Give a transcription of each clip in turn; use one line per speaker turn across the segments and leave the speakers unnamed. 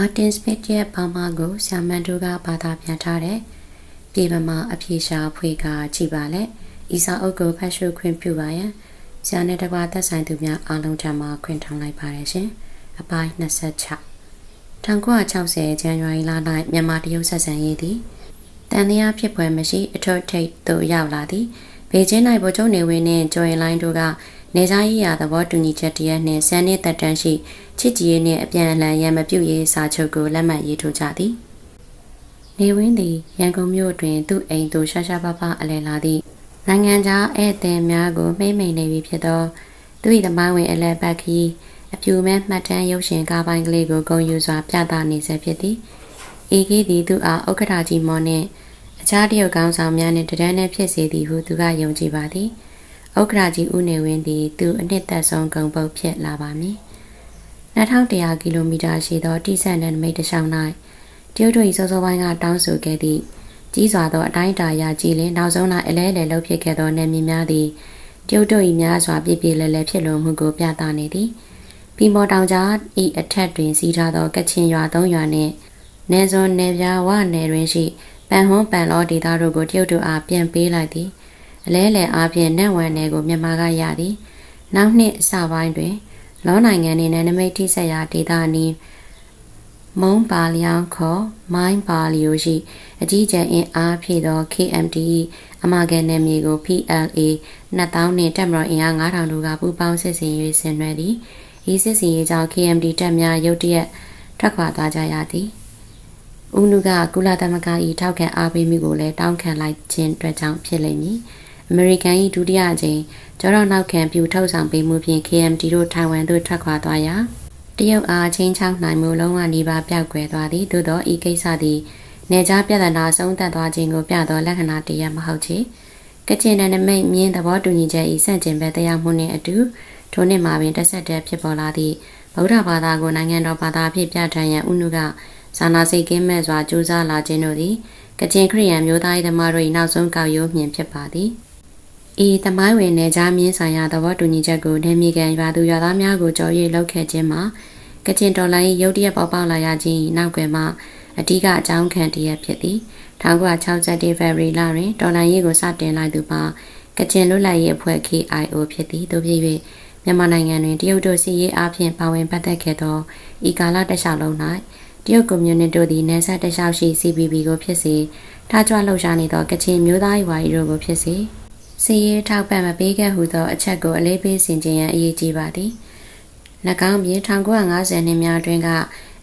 မာတင်စမစ်ရဲ့ဘာမာကိုဆ iam မန်တို့ကဘာသာပြန်ထားတဲ့ပြေပမာအပြေရှာဖွေကကြည်ပါလေ။ဤစာအုပ်ကိုဖတ်ရှုခွင့်ပြုပါရန်ဆရာနဲ့တကွာသက်ဆိုင်သူများအားလုံးထံမှခွင့်ထောင်လိုက်ပါတယ်ရှင်။အပိုင်း26 1960ဇန်နဝါရီလ၌မြန်မာတရုတ်ဆက်ဆံရေးသည်တန်တရားဖြစ်ပွဲမရှိအထွတ်ထိပ်သို့ရောက်လာသည်ဘေကျင်း၌ဗိုလ်ချုပ်နေဝင်းနှင့်ကျော်ရင်လိုင်းတို့က နေစားရေးရာသဘောတူညီချက်တရက်နှင့်ဆန်နှစ်သက်တမ်းရှိချစ်ကြည်ရေးနှင့်အပြန်အလှန်ရန်မပြုတ်ရေးစာချုပ်ကိုလက်မှတ်ရေးထိုးကြသည်နေဝင်းသည်ရန်ကုန်မြို့တွင်သူ့အိမ်သို့ရှာရှာပါပါအလဲလာသည့်နိုင်ငံခြားဧည့်သည်များကိုမှိမ့်မိန်နေပြီဖြစ်သောသူ၏သမိုင်းဝင်အလဲပတ်ခီးအပြူမဲ့မှတ်တမ်းရုပ်ရှင်ကားပိုင်းကလေးကိုဂုံယူစွာပြသနေဆဲဖြစ်သည်အေကီသည်သူအားဥက္ကဋ္ဌကြီးမော်နှင့်အခြားတရုတ်ကောင်းဆောင်များနှင့်တဒန်းနဲ့ဖြစ်စေသည်ဟုသူကယုံကြည်ပါသည် ဥက္ကဋ္ဌကြီးဦးနေဝင်းသည်သူအနှစ်သက်ဆုံးဂုံပုတ်ဖြစ်လာပါမည်2100ကီလိုမီတာရှိသောတိဆက်နယ်နိမိတ်တစ်လျှောက်၌တရုတ်တို့၏စောစောပိုင်းကတောင်းဆိုခဲ့သည့်ကြီးစွာသောအတိုင်းအတာအရကြည်လင်နောက်ဆုံး၌အလဲအလဲလှုပ်ဖြစ်ခဲ့သောနယ်မြေများသည်တရုတ်တို့၏များစွာပြည့်ပြည့်လဲလဲဖြစ်လိုမှုကိုပြသနေသည်ပီမော်တောင်ကြားဤအထက်တွင်စီးထားသောကချင်ရွာသုံးရွာနှင့်နေစွန်နေပြားဝနယ်တွင်ရှိပန်ဟွန်းပန်လောဒေသတို့ကိုတရုတ်တို့အားပြန်ပေးလိုက်သည် အလဲလဲအားဖြင့်နက်ဝမ်နယ်ကိုမြန်မာကရသည်နောက်နှစ်အစပိုင်းတွင် လောနိုင်ငံနှင့်နယ်နိမိတ်ထိဆက်ရာဒေသအနီးမုံပါလျောင်းခေါ်မိုင်းပါလီယိုရှိအကြီးကျယ်အင်အားဖြည့်သော KMT အမဂန်နယ်မြေကို PLA 2000နှင့်တက်မတော်အင်အား9000တို့ကပူးပေါင်းစစ်ဆင်ရေးဆင်နွှဲသည်ဤစစ်စီရေးကြောင့် KMD တပ်များရုတ်တရက်ထွက်ခွာသွားကြရသည်။ဦးနုကကုလသမဂ္ဂ၏ထောက်ခံအားပေးမှုကိုလည်းတောင်းခံလိုက်ခြင်းအတွက်ကြောင့်ဖြစ်လိမ့်မည်။ အမေရိကန်၏ဒုတိယအကြိမ်ကျောတော်နောက်ခံပြုထုတ်ဆောင်ပေးမှုဖြင့် KMD တို့ထိုင်ဝမ်သို့ထွက်ခွာသွားရာတရုတ်အားချင်းချောင်းနိုင်မှုလုံးဝနှိပါပျောက်ကွယ်သွားသည်သို့သောဤကိစ္စသည်နေကြားပြဿနာဆုံးသက်သွားခြင်းကိုပြသောလက္ခဏာတရမဟုတ်ချေကချင်နယ်နိမိတ်မြင်းသဘောတူညီချက်၏စန့်ကျင်ဘက်တရားမှုနှင့်အတူထိုနှစ်မှာပင်တက်ဆက်တဲ့ဖြစ်ပေါ်လာသည့်ဗုဒ္ဓဘာသာကိုနိုင်ငံတော်ဘာသာအဖြစ်ပြဋ္ဌာန်းရန်ဥနုကဇာနာစိတ်ကင်းမဲ့စွာကြိုးစားလာခြင်းတို့သည်ကချင်ခရီးယန်မျိုးသား၏သမားတို့၏နောက်ဆုံးကောက်ရိုးမြင်ဖြစ်ပါသည် ဤသမိုင်းဝင်နယ်ကြားမြင်းဆိုင်ရာသဘောတူညီချက်ကိုနေမြေကန်ရွာသူရွာသားများကိုကြော်ရွေးလုပ်ခဲ့ခြင်းမှာကချင်တော်လိုင်းရုတ်တရက်ပေါပေါလာရခြင်းနောက်ွယ်မှာအဓိကအကြောင်းခံတရက်ဖြစ်သည်1961ဖေဖော်ဝါရီလတွင်တော်လိုင်းရေးကိုစတင်လိုက်သူမှာကချင်လွတ်လပ်ရေးအဖွဲ့ KIO ဖြစ်သည်တို့ဖြစ်၍မြန်မာနိုင်ငံတွင်တရုတ်တို့စီရေးအားဖြင့်ပါဝင်ပတ်သက်ခဲ့သောဤကာလတခြားလုံး၌တရုတ်ကွန်မြူနတီတို့သည်နယ်စပ်တခြားရှိ CPB ကိုဖြစ်စေထားကြွလှုပ်ရှားနေသောကချင်မျိုးသားရေးဝါရီတို့ကိုဖြစ်စေ စီရေးထောက်ပံ့မပေးခဲ့ဟုသောအချက်ကိုအလေးပေးဆင်ခြင်ရန်အရေးကြီးပါသည်၎င်းပြင်1950နှစ်များတွင်က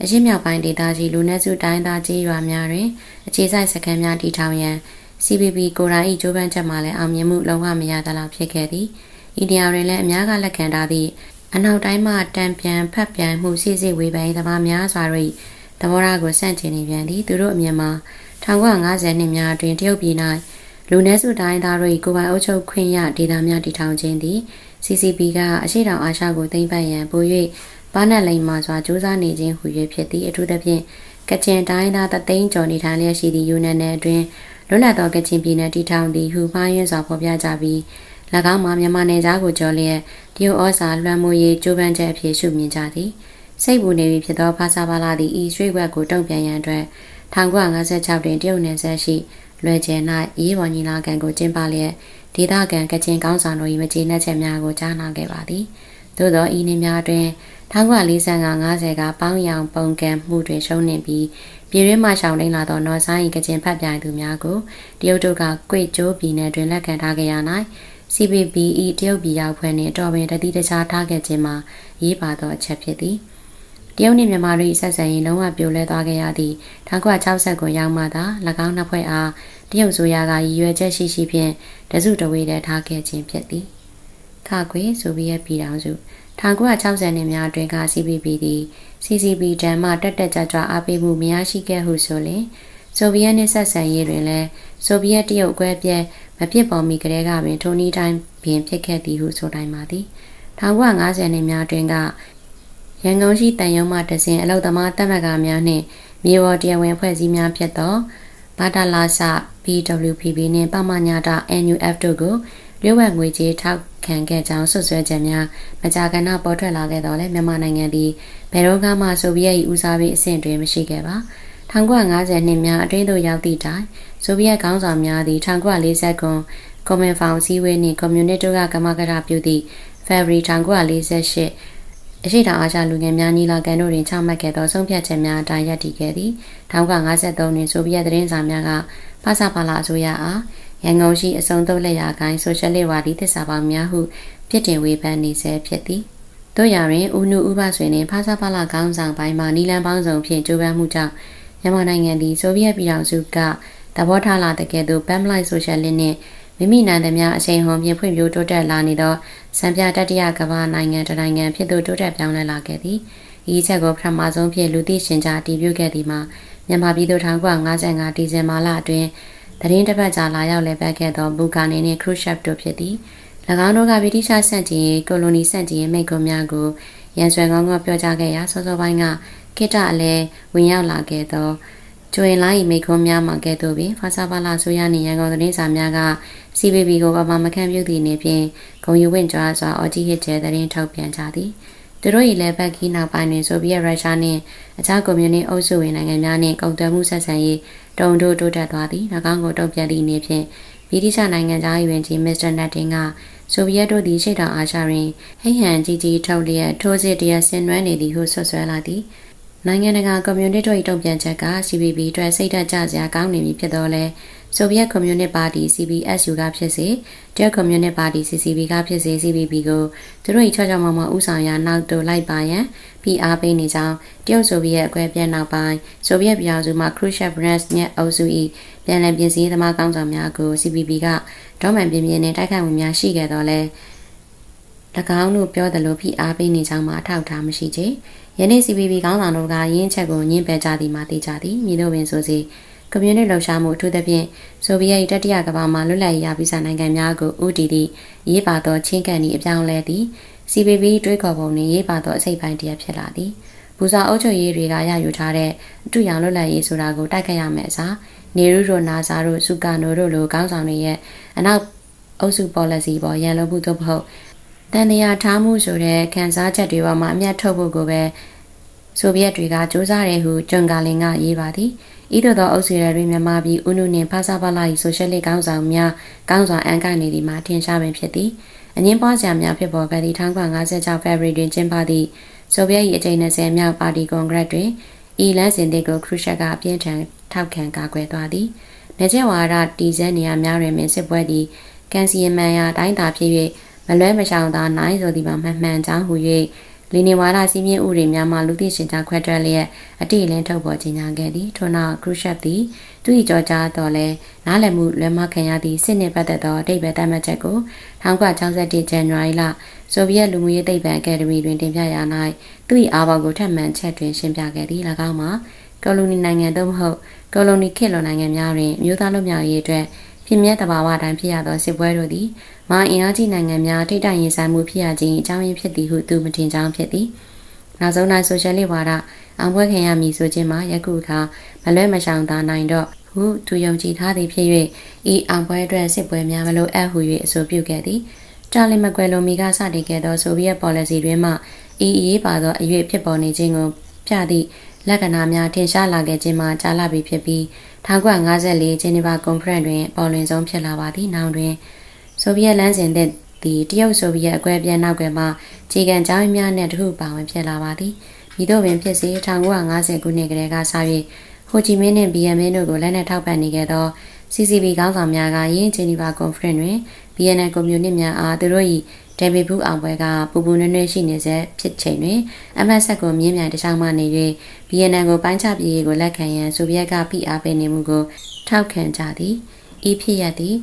အရှိမြောက်ပိုင်းဒေသကြီးလူနက်စုတိုင်းသားကြီးရွာများတွင်အခြေစိုက်စခန်းများတည်ထောင်ရန် CPB ကိုရိုင်း၏ကြိုးပမ်းချက်မှလည်းအောင်မြင်မှုလုံးဝမရသလောက်ဖြစ်ခဲ့သည်။။ဤနေရာတွင်လည်းအများကလက်ခံထားသည့်အနောက်တိုင်းမှတံပြန်ဖက်ပြန်မှုစစ်စစ်ဝေဖန်သမားများစွာတို့၏သဘောထားကိုစန့်ကျင်နေပြန်သည်သူတို့အမြင်မှာ1950နှစ်များအတွင်းတရုတ်ပြည်၌ လူနည်းစုတိုင်းသားတို့၏ကိုယ်ပိုင်အုပ်ချုပ်ခွင့်ရဒေသများတည်ထောင်ခြင်းသည် CCP ကအရှိတောင်အာရှကိုသိမ်းပိုက်ရန်ပို၍ဘာနက်လိန်မှစွာစူးစမ်းနေခြင်းဟူ၍ဖြစ်သည်အထူးသဖြင့်ကချင်တိုင်းသားတသိန်းကျော်နေထိုင်လျက်ရှိသည့်ယူနန်နယ်အတွင်းလွတ်လပ်သောကချင်ပြည်နယ်တည်ထောင်သည်ဟုမှားယွင်းစွာဖော်ပြကြပြီး၎င်းမှာမြန်မာနယ်သားကိုကြော်လျက်တရုတ်ဩဇာလွှမ်းမိုးရေးကြိုးပမ်းချက်အဖြစ်ရှုမြင်ကြသည်စိတ်ပူနေပြီဖြစ်သောဖာစာပါလာသည့်ဤရွှေ့ဘက်ကိုတုံ့ပြန်ရန်အတွက်1956တွင်တရုတ်နယ်ဆက်ရှိ လွယ်ကျယ်၌ရေးပေါ်ညီလာခံကိုကျင်းပလျက်ဒေသခံကချင်ကောင်းဆောင်တို့၏မကျေနပ်ချက်များကိုကြားနာခဲ့ပါသည်သို့သောဤနေ့များတွင်1945-50ကပေါင်းရောင်ပုံကံမှုတွင်ရှုံးနေပြီးပြည်ရင်းမှရှောင်တိန်လာသောနော်ဆိုင်ကချင်ဖတ်ပြိုင်သူများကိုတရုတ်တို့ကကွေ့ကျိုးပြည်နယ်တွင်လက်ခံထားကြရ၌ CPBE တရုတ်ပြည်ရောက်ဖွဲ့နှင့်တော်ပင်တတိတခြားထားခဲ့ခြင်းမှာရေးပါသောအချက်ဖြစ်သည် တရုတ်နှင့်မြန်မာတို့၏ဆက်ဆံရေးလုံးဝပြိုလဲသွားခဲ့ရသည့်1960ကိုရောက်မှသာ၎င်းနှစ်ဖွဲ့အားတရုတ်ဆိုရကရည်ရွယ်ချက်ရှိရှိဖြင့်တစုတဝေးတည်းထားခဲ့ခြင်းဖြစ်သည်ခခွေဆိုဗီယက်ပြည်ထောင်စု1960နှစ်များအတွင်းက CPB သည် CCP တန်မှတက်တက်ကြွကြွအားပေးမှုမရရှိခဲ့ဟုဆိုလျှင်ဆိုဗီယက်နှင့်ဆက်ဆံရေးတွင်လည်းဆိုဗီယက်တရုတ်အကွဲပြဲမဖြစ်ပေါ်မီကလေးကပင်ထိုနည်းတိုင်းပင်ဖြစ်ခဲ့သည်ဟုဆိုတိုင်းပါသည်1950နှစ်များတွင်က ရန်ကုန်ရှိတန်ရုံမှတစဉ်အလုသမားတပ်မကများနှင့်မြေပေါ်တရားဝင်ဖွဲ့စည်းများဖြစ်သောဘာတာလာဆ BWPB နှင့်ပမညာတာ NUF တို့ကိုလျှို့ဝှက်ငွေကြေးထောက်ခံခဲ့ကြောင်းဆွဆွဲချက်များမကြာခဏပေါ်ထွက်လာခဲ့တော့လဲမြန်မာနိုင်ငံသည်ဘဘယ်တော့မှဆိုဗီယက်၏ဦးစားပေးအဆင့်တွင်မရှိခဲ့ပါ1950နှစ်များအတွင်းသို့ရောက်သည့်တိုင်ဆိုဗီယက်ခေါင်းဆောင်များသည်1940ခုကွန်မန်ဖောင်စည်းဝေးနှင့်ကွန်မြူနတီတို့ကကမကရပြုသည့် February 1948 အရှိတောင်အာရှလူငယ်များညီလာခံတို့တွင်ချမှတ်ခဲ့သောဆုံးဖြတ်ချက်များအတိုင်းရည်တည်ခဲ့သည်1953တွင်ဆိုဗီယက်သတင်းစာများကဖဆပါလာအစိုးရအားရန်ကုန်ရှိအစုံသုံးလက်ရာကိုင်းဆိုရှယ်လစ်ဝါဒီသစ္စာပေါင်းများဟုပြစ်တင်ဝေဖန်နေဆဲဖြစ်သည်တို့ရရင်ဦးနုဥပဆွေနှင့်ဖဆပါလာခေါင်းဆောင်ပိုင်းမှနီလန်ပေါင်းစုံဖြင့်ကြိုးပမ်းမှုကြောင့်မြန်မာနိုင်ငံသည်ဆိုဗီယက်ပြည်ထောင်စုကသဘောထားလာတဲ့ကဲ့သို့ပမ်ပလိုက်ဆိုရှယ်လစ်နှင့် မိမိနိုင်သမျှအချိန်ဟုန်ဖြင့်ဖွံ့ဖြိုးတိုးတက်လာနေသောစံပြတတိယကမ္ဘာနိုင်ငံတနိုင်ငံဖြစ်သို့တိုးတက်ပြောင်းလဲလာခဲ့သည်။ဤချက်ကိုပထမဆုံးဖြင့်လူသိရှင်ကြားတည်ပြုခဲ့သည်မှာမြန်မာပြည်သူ1955ဒီဇင်ဘာလအတွင်းသတင်းတစ်ပတ်ကြာလာရောက်လည်ပတ်ခဲ့သောဘူကာနီနှင့်ခရုရှပ်တို့ဖြစ်သည်။၎င်းတို့ကဗြိတိရှဆန့်ကျင်ရေးကိုလိုနီဆန့်ကျင်ရေးမိန့်ခွန်းများကိုရန်ဆွဲကောင်းကောင်းပြောကြားခဲ့ရာစောစောပိုင်းကကိတ္တအလဲဝင်ရောက်လာခဲ့သောကျွင်လိုင်းမိခွန်းများမှာကဲ့သို့ပင်ဖာစာပါလာဆိုရနေရန်ကုန်သတင်းစာများက CBB ကိုပမာမခံပြုသည့်နေဖြင့်ဂုံယူဝင်ကြွားစွာအော်ကြီးဟစ်ကျဲသတင်းထုတ်ပြန်ကြသည်သူတို့၏လည်းပတ်ခီးနောက်ပိုင်းတွင်ဆိုဗီယက်ရုရှားနှင့်အခြားကွန်မြူနတီအုပ်စုဝင်နိုင်ငံများနှင့်ကုန်သွယ်မှုဆက်ဆံရေးတုံ့တိုးတိုးတက်သွားသည်၎င်းကိုတုံ့ပြန်သည့်နေဖြင့်ဗြိတိရှနိုင်ငံသား၏ဝင်ကြီးမစ္စတာနတ်တင်ကဆိုဗီယက်တို့သည်ရှေ့တောင်အာရှတွင်ဟိဟန်ကြီးကြီးထုတ်လျက်ထိုးစစ်တရဆင်နွှဲနေသည်ဟုဆွဆွဲလာသည်နိုင်ငံတကာကွန်မြူနတီတို့၏တုံ့ပြန်ချက်က CPB အတွက်စိတ်ဓာတ်ကျစရာကောင်းနေပြီဖြစ်တော့လဲ ဆိုဗီယက်ကွန်မြူနတီပါတီ CPSU ကဖြစ်စေတရုတ်ကွန်မြူနတီပါတီ CCP ကဖြစ်စေ CPB ကိုသူတို့၏ချောချောမောင်မောင်ဥဆောင်ရာနောက်တိုလိုက်ပါရန်ဖိအားပေးနေကြောင်းတရုတ်ဆိုဗီယက်အကွဲပြဲနောက်ပိုင်းဆိုဗီယက်ပြည်အောင်စုမှ Khrushchev Brand ညက်အုပ်စု၏ပြန်လည်ပြင်ဆင်ရေးသမားကောင်းဆောင်များကို CPB ကဒေါမှန်ပြင်းပြင်းနဲ့တိုက်ခိုက်မှုများရှိခဲ့တော့လဲ၎င်းတို့ပြောသလိုဖိအားပေးနေကြောင်းမှအထောက်ထားမရှိချေယနေ့ CPB ခေါင်းဆောင်တို့ကရင်းချက်ကိုညှင်းပယ်ကြသည်မှာသိကြသည်မြေတို့ပင်ဆိုစီ ကွန်မြူနတီလှုပ်ရှားမှုအထူးသဖြင့်ဆိုဗီယက်တတိယကမ္ဘာမှာလွတ်လပ်ရေးရပြီးစာနိုင်ငံများကိုဦးတည်သည့်ရေးပါသောချင်းကန်ဤအပြောင်းလဲသည် CPB တွေးခေါ်ပုံနှင့်ရေးပါသောအစိတ်ပိုင်းတရဖြစ်လာသည်ဘူစာအုပ်ချုပ်ရေးတွေကရယူထားတဲ့အတူရောင်လွတ်လပ်ရေးဆိုတာကိုတိုက်ခတ်ရမယ်အစားနေရုတို့နာဇာတို့စုကာနိုတို့လိုခေါင်းဆောင်တွေရဲ့အနောက်အုပ်စု policy ပေါ်ရန်လိုမှုသို့မဟုတ်တန်တရားထားမှုဆိုတဲ့ခံစားချက်တွေပေါ်မှာအမျက်ထုတ်ဖို့ကိုပဲဆိုဗီယက်တွေကစ조사တယ်ဟုဂျွန်ကာလင်ကရေးပါသည် ဤသို့သောအုပ်စုရတွင်မြန်မာပြည်ဦးနုနှင့်ဖာစာပါလာ၏ဆိုရှယ်လစ်ကောင်းဆောင်များကောင်းဆောင်အန်ကနေသည်မှာထင်ရှားပင်ဖြစ်သည်အငင်းပွားစရာများဖြစ်ပေါ်ခဲ့သည့်1956 February တွင်ကျင်းပသည့်ဆိုဗီယက်၏အကြိမ်20မြောက်ပါတီကွန်ဂရက်တွင်ဤလန်းစင်တဲ့ကိုခရုရှက်ကပြင်းထန်ထောက်ခံကာကွယ်သွားသည်နေကျဝါဒတီစဲနေရာများတွင်မင်းစစ်ပွဲသည်ကန်စီယမန်ယာတိုင်းသာဖြစ်၍မလွဲမရှောင်သာနိုင်ဆိုသည်မှာမှန်မှန်ကြောင်းဟူ၍ လီနီဝါဒစီးမြင့်ဥတွေများမှလူသိရှင်ကြားခွဲထွက်လျက်အတိအလင်းထုတ်ပေါ်ခြင်းညာခဲ့သည်ထို့နောက်ခရုရှက်သည်သူ၏ကြောကြားတော်လဲနားလည်မှုလွယ်မခံရသည့်စစ်နှင့်ပတ်သက်သောအတိတ်ပဲတတ်မှတ်ချက်ကို1961ဇန်နဝါရီလဆိုဗီယက်လူမှုရေးသိပ္ပံအကယ်ဒမီတွင်တင်ပြရာ၌သူ၏အားပေါကိုထပ်မံချက်တွင်ရှင်းပြခဲ့သည်၎င်းမှာကော်လိုနီနိုင်ငံသို့မဟုတ်ကော်လိုနီခေတ်လွန်နိုင်ငံများတွင်မြို့သားလူမျိုးရေးအတွက် ဖြစ်မြဲတဘာဝတိုင်းဖြစ်ရသောစစ်ပွဲတို့သည်မာအင်အားကြီးနိုင်ငံများထိတိုက်ရင်ဆိုင်မှုဖြစ်ရခြင်းအကြောင်းရင်းဖြစ်သည်ဟုသူမတင်ကြောင်းဖြစ်သည်နောက်ဆုံးတိုင်းဆိုရှယ်လစ်ဝါဒအောင်ပွဲခံရမည်ဆိုခြင်းမှာယခုအခါမလွဲမရှောင်သာနိုင်တော့ဟုသူယုံကြည်ထားသည်ဖြစ်၍ဤအောင်ပွဲအတွက်စစ်ပွဲများမလို့အပ်ဟု၍အဆိုပြုခဲ့သည်တာလီမကွယ်လိုမီကစတင်ခဲ့သောဆိုဗီယက် policy တွင်မှဤအရေးပါသောအရွေဖြစ်ပေါ်နေခြင်းကိုပြသည့်လက္ခဏာများထင်ရှားလာခဲ့ခြင်းမှာကြာလပြီဖြစ်ပြီး 1954ဂျနီဗာကွန်ဖရင့်တွင်ပေါ်လွင်ဆုံးဖြစ်လာပါသည်နောက်တွင်ဆိုဗီယက်လမ်းစဉ်တဲ့ဒီတရုတ်ဆိုဗီယက်အကွဲပြဲနောက်ကွယ်မှာခြေကံကြောင်းများနဲ့တခုပါဝင်ဖြစ်လာပါသည်မိတို့ပင်ဖြစ်စေ1950ခုနှစ်ကတည်းကစ၍ဟိုချီမင်းနှင့်ဘီယမ်မင်းတို့ကိုလက်နက်ထောက်ပံ့နေခဲ့သော CCB ခေါင်းဆောင်များကယင်းဂျနီဗာကွန်ဖရင့်တွင် BNN ကွန်မြူနတီများအားသူတို့၏ ဒေဗီဘူးအောင်ပွဲကပူပူနွေ့နွေ့ရှိနေစေဖြစ်ချိန်တွင်အမတ်ဆက်ကိုမြင်းမြန်တခြားမှနေ၍ BNN ကိုပိုင်းခြားပြေးကိုလက်ခံရန်ဆိုဗီယက်ကဖိအားပေးနေမှုကိုထောက်ခံကြသည်ဤဖြစ်ရသည်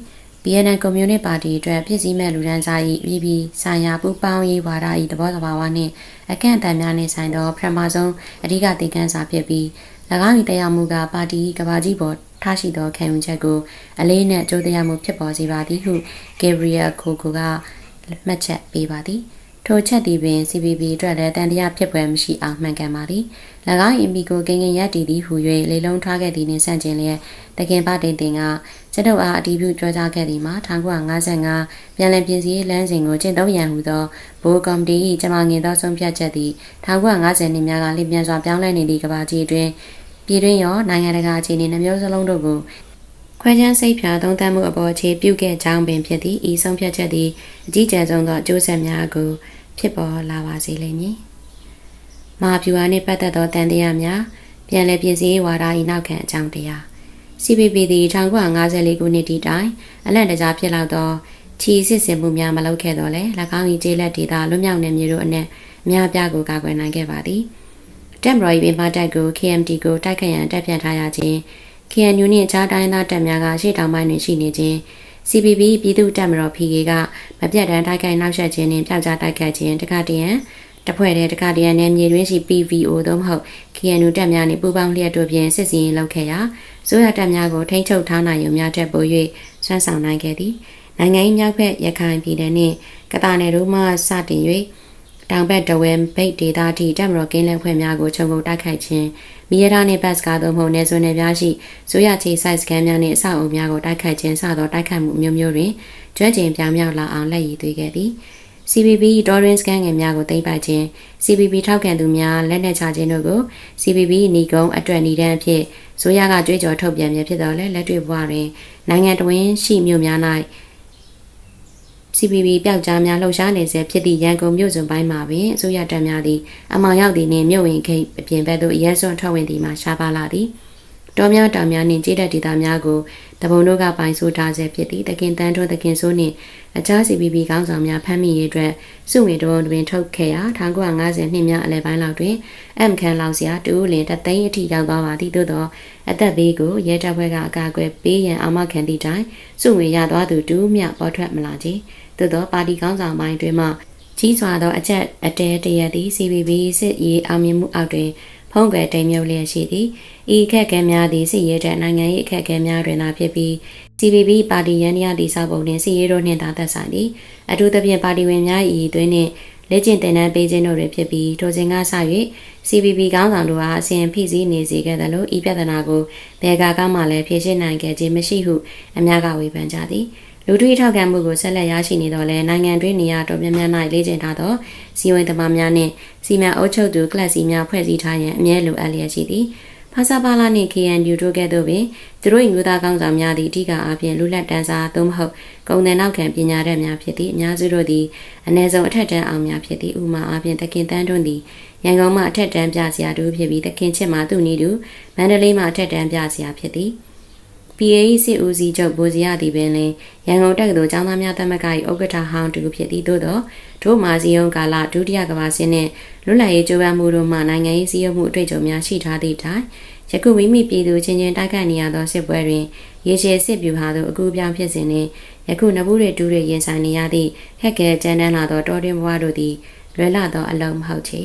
BNN ကွန်မြူနတီပါတီအတွက်ပြည်စည်းမဲ့လူဒန်းစား၏ပြည်ပြည်ဆိုင်ရာပူးပေါင်းရေးဝါဒ၏သဘောတဘာဝနှင့်အကန့်အသတ်များနှင့်ဆိုင်သောပထမဆုံးအဓိကသင်ခန်းစာဖြစ်ပြီး၎င်း၏တရားမှုကပါတီကဘာကြီးပေါ်ထားရှိသောခံယူချက်ကိုအလေးနက်ကြိုးတရားမှုဖြစ်ပေါ်စေပါသည်ဟုဂေဘရီယယ်ကိုကိုက မှတ်ချက်ပေးပါသည်ထိုချက်သည်ပင် CPB အတွက်လည်းတန်တရားဖြစ်ပွဲမရှိအောင်မှန်ကန်ပါသည်၎င်း MP ကိုကင်ကင်ရက်တည်သည်ဟူ၍လေလုံးထားခဲ့သည်နှင့်ဆန့်ကျင်လျက်တခင်ပါတင်တင်ကစစ်တုပ်အားအတီးပြုပြောကြားခဲ့သည်မှာ1955ပြန်လည်ပြင်စည်းရေးလမ်းစဉ်ကိုကျင့်သုံးရန်ဟူသောဘိုးကော်မတီ၏ကျမငင်သောဆုံးဖြတ်ချက်သည်1950နှစ်များကလျင်စွာပြောင်းလဲနေသည့်ကမ္ဘာကြီးအတွင်းပြည်တွင်းရောနိုင်ငံတကာအခြေအနေနှမျိုးစလုံးတို့ကို ခွဲခြမ်းစိတ်ဖြာသုံးသပ်မှုအပေါ်အခြေပြုခဲ့ကြောင်းပင်ဖြစ်သည့်ဤဆုံးဖြတ်ချက်သည်အကြီးကျယ်ဆုံးသောအကျိုးဆက်များကိုဖြစ်ပေါ်လာပါစေလိမ့်မည်။မဟာဗျူဟာနှင့်ပတ်သက်သောတန်တရားများပြန်လည်ပြင်ဆင်ရေးဝါဒ၏နောက်ခံအကြောင်းတရား CPP သည်1954ခုနှစ်တီတိုင်အလန့်တကြားဖြစ်လောက်သောချီစစ်စင်မှုများမလုပ်ခဲ့တော့လဲ၎င်း၏ကျေးလက်ဒေသလွတ်မြောက်နေမျိုးတို့အနက်အများပြားကိုကာကွယ်နိုင်ခဲ့ပါသည်။တက်မရော်၏ပင်မတိုက်ကို KMT ကိုတိုက်ခတ်ရန်တက်ပြန်ထားရခြင်း KNU နှင့်အခြားတိုင်းသားတပ်များကရှေ့တောင်ပိုင်းတွင်ရှိနေခြင်း CPB ပြည်သူ့တပ်မတော် PK ကမပြတ်တမ်းတိုက်ခိုက်နောက်ဆက်ခြင်းနှင့်ပြောက်ကြားတိုက်ခိုက်ခြင်းတခါတရံတဖွဲ့တဲ့တခါတရံနယ်မြေတွင်းရှိ PVO သို့မဟုတ် KNU တပ်များနှင့်ပူးပေါင်းလျက်တို့ဖြင့်စစ်စင်ရေးလုပ်ခဲ့ရာစိုးရတပ်များကိုထိန်းချုပ်ထားနိုင်ုံများထက်ပို၍ဆွမ်းဆောင်နိုင်ခဲ့သည်နိုင်ငံ၏မြောက်ဘက်ရခိုင်ပြည်နယ်နှင့်ကတာနယ်တို့မှစတင်၍တောင်ဘက်တဝဲဘိတ်ဒေသထိတပ်မတော်ကင်းလန့်ဖွဲ့များကိုခြုံငုံတိုက်ခိုက်ခြင်း မီရထားနှင့်ဘတ်စကားသို့မဟုတ်နယ်စွနယ်များရှိဇိုးရချေဆိုင်စကန်များနှင့်အဆောက်အုံများကိုတိုက်ခိုက်ခြင်းစသောတိုက်ခိုက်မှုမျိုးမျိုးတွင်ကျွမ်းကျင်ပြောင်မြောက်လာအောင်လက်ရည်သွေးခဲ့သည် CPB ဒေါ်ရင်စကန်ငယ်များကိုသိမ်းပိုက်ခြင်း CPB ထောက်ခံသူများလက်နက်ချခြင်းတို့ကို CPB ညီကုန်းအတွက်ညီတန်းအဖြစ်ဇိုးရကကြွေးကြော်ထုတ်ပြန်မြဖြစ်တော်လဲလက်တွေ့ဘဝတွင်နိုင်ငံတော်ဝင်ရှိမြို့များ၌ CPB ပျောက်ကြားများလှုပ်ရှားနေစေဖြစ်သည့်ရန်ကုန်မြို့စွန်ပိုင်းမှာပင်အစိုးရတပ်များသည်အမောင်ရောက်သည့်နှင့်မြို့ဝင်ခိတ်အပြင်ဘက်သို့ရဲစွန့်ထွက်ဝင်သည်မှာရှားပါလာသည်တောများတောင်များနှင့်ကြေးတဲ့ဒေသများကိုတပုံတို့ကပိုင်ဆိုးထားစေဖြစ်သည့်တခင်တန်းထွန်းတခင်ဆိုးနှင့်အခြား CPB ခေါင်းဆောင်များဖမ်းမိရေးအတွက်စုငွေတပုံတွင်ထုတ်ခဲ့ရာ1950နှစ်များအလယ်ပိုင်းလောက်တွင်အမ်ခန်လောက်စရာတူးလင်တသိန်းအထိရောက်သွားပါသည်သို့သောအသက်ဘေးကိုရဲတပ်ဖွဲ့ကအကာအကွယ်ပေးရန်အာမခံသည့်တိုင်စုငွေရသွားသူတူးမြပေါ်ထွက်မလာကြ။ သို့သောပါတီကောင်းဆောင်ပိုင်းတွင်မှကြီးစွာသောအကြက်အတဲတရက်သည် CPB စစ်ရေးအောင်မြင်မှုအောက်တွင်ဖုံးကွယ်တိမ်မြုပ်လျက်ရှိသည်ဤအခက်အခဲများသည်စစ်ရေးတဲ့နိုင်ငံ၏အခက်အခဲများတွင်သာဖြစ်ပြီး CPB ပါတီရန်ရတီဆောက်ပုံနှင့်စစ်ရေးတို့နှင့်သာသက်ဆိုင်သည်အထူးသဖြင့်ပါတီဝင်များ၏သွေးနှင့်လက်ကျင့်တင်နန်းပေးခြင်းတို့တွင်ဖြစ်ပြီးထိုစဉ်ကစ၍ CPB ကောင်းဆောင်တို့အားအစဉ်ဖိစီးနေစေခဲ့သလိုဤပြဿနာကိုဘယ်ကကမှလည်းဖြေရှင်းနိုင်ခဲ့ခြင်းမရှိဟုအများကဝေဖန်ကြသည် လူထုထောက်ခံမှုကိုဆက်လက်ရရှိနေတော့လဲနိုင်ငံတွင်းနေရာတော်များများ၌လေ့ကျင့်ထားသောစီဝင်သမားများနှင့်စီမံအုပ်ချုပ်သူကလပ်စီများဖွဲ့စည်းထားရန်အမြဲလိုအပ်လျက်ရှိသည်ဖာစာပါလာနှင့် KNU တို့ကဲ့သို့ပင်သူတို့၏မျိုးသားကောင်းဆောင်များသည့်အဓိကအားဖြင့်လူလက်တန်းစားသို့မဟုတ်ကုံတဲ့နောက်ခံပညာတတ်များဖြစ်သည့်အများစုတို့သည်အ ਨੇ ဆုံးအထက်တန်းအောင်များဖြစ်သည့်ဥမာအားဖြင့်တခင်တန်းတွန်းသည်ရန်ကုန်မှအထက်တန်းပြဆရာတို့ဖြစ်ပြီးတခင်ချစ်မှသူ့နီးသူမန္တလေးမှအထက်တန်းပြဆရာဖြစ်သည် PA စစ်ဦးစီးချုပ်ဘိုးစီရသည်ပင်လင်ရန်ကုန်တက္ကသိုလ်ကျောင်းသားများသမဂ္ဂ၏ဥက္ကဋ္ဌဟောင်းတူဖြစ်သည့်သို့သောဒုမာစီယုံကာလဒုတိယကမ္ဘာစစ်နှင့်လွတ်လပ်ရေးကြိုးပမ်းမှုတို့မှနိုင်ငံရေးစည်းရုံးမှုအတွေ့အကြုံများရှိထားသည့်တိုင်ယခုမိမိပြည်သူချင်းချင်းတိုက်ခိုက်နေရသောစစ်ပွဲတွင်ရေရှည်စစ်ဗျူဟာသို့အကူပြောင်းဖြစ်စဉ်နှင့်ယခုနဘူးတွေတူးတွေရင်ဆိုင်နေရသည့်ခက်ကဲကြမ်းတမ်းလာသောတော်တွင်ဘဝတို့သည်လွယ်လသောအလုံးမဟုတ်ချေ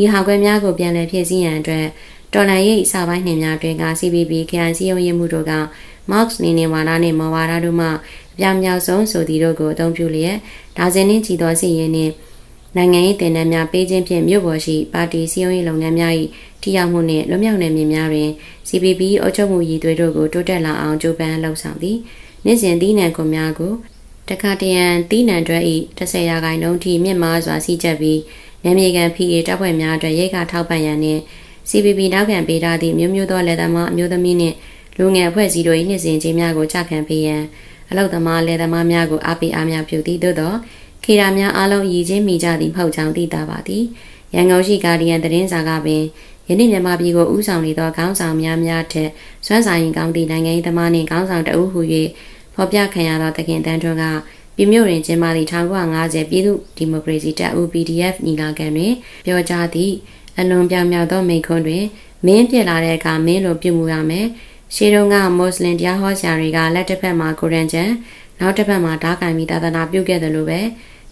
ဤဟာခွဲများကိုပြန်လည်ဖြည့်ဆည်းရန်အတွက် တော်လန်ရေးအစပိုင်းနှင့်များတွင်က CPB ခရိုင်စည်းရုံးရေးမှုတို့က Marx နေနေဝါဒနှင့်မော်ဝါဒတို့မှအပြောင်မြောက်ဆုံးဆိုသည်တို့ကိုအသုံးပြုလျက်ဒါဇင်နှင့်ကြည်သောစီရင်နှင့်နိုင်ငံရေးတင်နန်းများပေးခြင်းဖြင့်မြို့ပေါ်ရှိပါတီစည်းရုံးရေးလုပ်ငန်းများ၏ထိရောက်မှုနှင့်လွတ်မြောက်နယ်မြေများတွင် CPB အုပ်ချုပ်မှုရည်သွေးတို့ကိုတိုးတက်လာအောင်ကြိုးပမ်းလှုံ့ဆော်သည်နေ့စဉ်သီးနှံခွန်များကိုတခါတရံသီးနှံတွဲ၏30ရာခိုင်နှုန်းထိမြင့်မားစွာစီးကျက်ပြီးနယ်မြေကန် PA တပ်ဖွဲ့များအတွက်ရိတ်ခါထောက်ပံ့ရန်နှင့် CPB နောက်ခံပေးထားသည့်မျိုးမျိုးသောလက်သမားအမျိုးသမီးနှင့်လူငယ်အဖွဲ့အစည်းတို့၏နှစ်စဉ်ချင်းများကိုချခံပေးရန်အလောက်သမားလက်သမားများကိုအားပေးအားများပြုသည်သို့သောခေရာများအားလုံးရည်ချင်းမိကြသည်မဟုတ်ကြောင်းသိတာပါသည်ရန်ကုန်ရှိဂါဒီယန်သတင်းစာကပင်ယနေ့မြန်မာပြည်ကိုဦးဆောင်နေသောခေါင်းဆောင်များများထက်စွမ်းဆောင်ရင်ကောင်းသည့်နိုင်ငံရေးသမားနှင့်ခေါင်းဆောင်တအုပ်ဟူ၍ဖော်ပြခံရသောတခင်တန်းထွန်းကပြည်မြို့တွင်ကျင်းပသည့်1950ပြည်သူ့ဒီမိုကရေစီတပ်ဦး PDF ညီလာခံတွင်ပြောကြားသည့် အလွန်ပြောင်မြောက်သောမိန့်ခွန်းတွင်မင်းပြစ်လာတဲ့အခါမင်းလိုပြုမှုရမယ်ရှေးတုန်းကမွတ်စလင်တရားဟောဆရာတွေကလက်တစ်ဖက်မှာကုရ်အန်ကျမ်းနောက်တစ်ဖက်မှာဓာကံမီသာသနာပြုခဲ့တယ်လို့ပဲ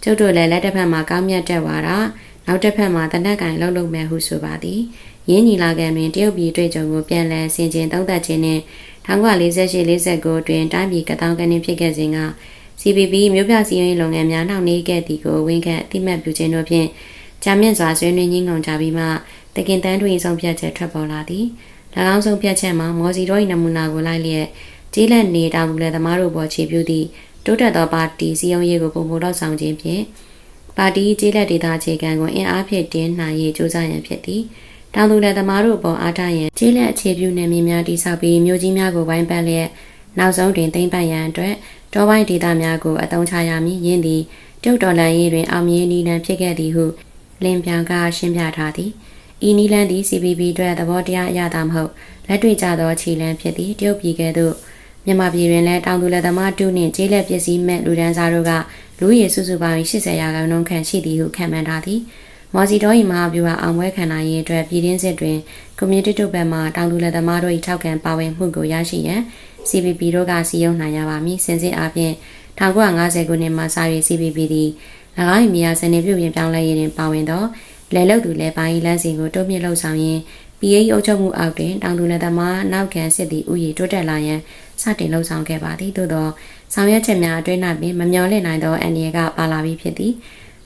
ကျုပ်တို့လည်းလက်တစ်ဖက်မှာကောင်းမြတ်တဲ့ဝါဒနောက်တစ်ဖက်မှာတနက်ကင်လှုပ်လှုပ်မဲ့ဟုဆိုပါသည်ရင်းညီလာခံတွင်တရုတ်ပြည်တွေ့ကြုံကိုပြန်လည်ဆင်ခြင်သုံးသပ်ခြင်းနှင့်1948-49တွင်တိုင်းပြည်ကတောင်းကနေဖြစ်ခဲ့စဉ်က CPB မြို့ပြစည်းရုံးရေးလုပ်ငန်းများနှောင့်နှေးခဲ့သည်ကိုဝန်ခံအတိမတ်ပြုခြင်းတို့ဖြင့် ကြာမြင့်စွာဆွေးနွေးညှိနှိုင်းကြပြီးမှတကင်တန်းတွင်ဆုံးဖြတ်ချက်ထွက်ပေါ်လာသည်၎င်းဆုံးဖြတ်ချက်မှာမော်စီတို့၏နမူနာကိုလိုက်လျက်ကြီးလက်နေတောင်ဘူးလက်သမားတို့ပေါ်ခြေပြုသည့်တိုးတက်သောပါတီစည်းရုံးရေးကိုပုံပေါ်တော့ဆောင်ခြင်းဖြင့်ပါတီကြီးလက်ဒေသအခြေခံကိုအင်အားဖြင့်တင်းနှံရေးကြိုးစားရန်ဖြစ်သည်တောင်သူလက်သမားတို့ပေါ်အားထားရန်ကြီးလက်အခြေပြုနယ်မြေများတိစောက်ပြီးမြို့ကြီးများကိုဝိုင်းပတ်လျက်နောက်ဆုံးတွင်သိမ့်ပတ်ရန်အတွက်တောပိုင်းဒေသများကိုအသုံးချရမည်ယင်းသည်တုတ်တော်လန်ရေးတွင်အောင်မြင်နီလန်ဖြစ်ခဲ့သည်ဟု လင်ပြောင်ကရှင်းပြထားသည်ဤနီလန်သည် CPB အတွက်သဘောတရားအရသာမဟုတ်လက်တွေ့ကျသောခြေလှမ်းဖြစ်သည်တရုတ်ပြည်ကဲ့သို့မြန်မာပြည်တွင်လည်းတောင်သူလက်သမားတူနှင့်ကျေးလက်ပစ္စည်းမဲ့လူဒန်းစားတို့ကလူရည်စုစုပေါင်း80ရာခိုင်နှုန်းခန့်ရှိသည်ဟုခန့်မှန်းထားသည်မော်စီတော်၏မဟာဗျူဟာအောင်ပွဲခံနိုင်ရေးအတွက်ပြည်တွင်းစစ်တွင်ကွန်မြူနတီတို့ဘက်မှတောင်သူလက်သမားတို့၏ထောက်ခံပါဝင်မှုကိုရရှိရန် CPP တို့ကစီယုံနိုင်ရပါမည်စင်စစ်အားဖြင့်1950ခုနှစ်မှစ၍ CPP သည်၎ င်း၏မြေယာစနစ်ပြုပြင်ပြောင်းလဲရေးတွင်ပါဝင်သောလဲလုတ်သူလဲပိုင်းလမ်းစဉ်ကိုတိုးမြင့်လှုပ်ဆောင်ရင်း PA အုပ်ချုပ်မှုအောက်တွင်တောင်သူလက်သမားနောက်ခံစစ်သည်ဥယျာဉ်တိုးတက်လာရန်စတင်လှုပ်ဆောင်ခဲ့ပါသည်သို့သောဆောင်ရွက်ချက်များအတွင်း၌ပင်မမျှော်လင့်နိုင်သောအန္တရာယ်ကပါလာပြီးဖြစ်သည်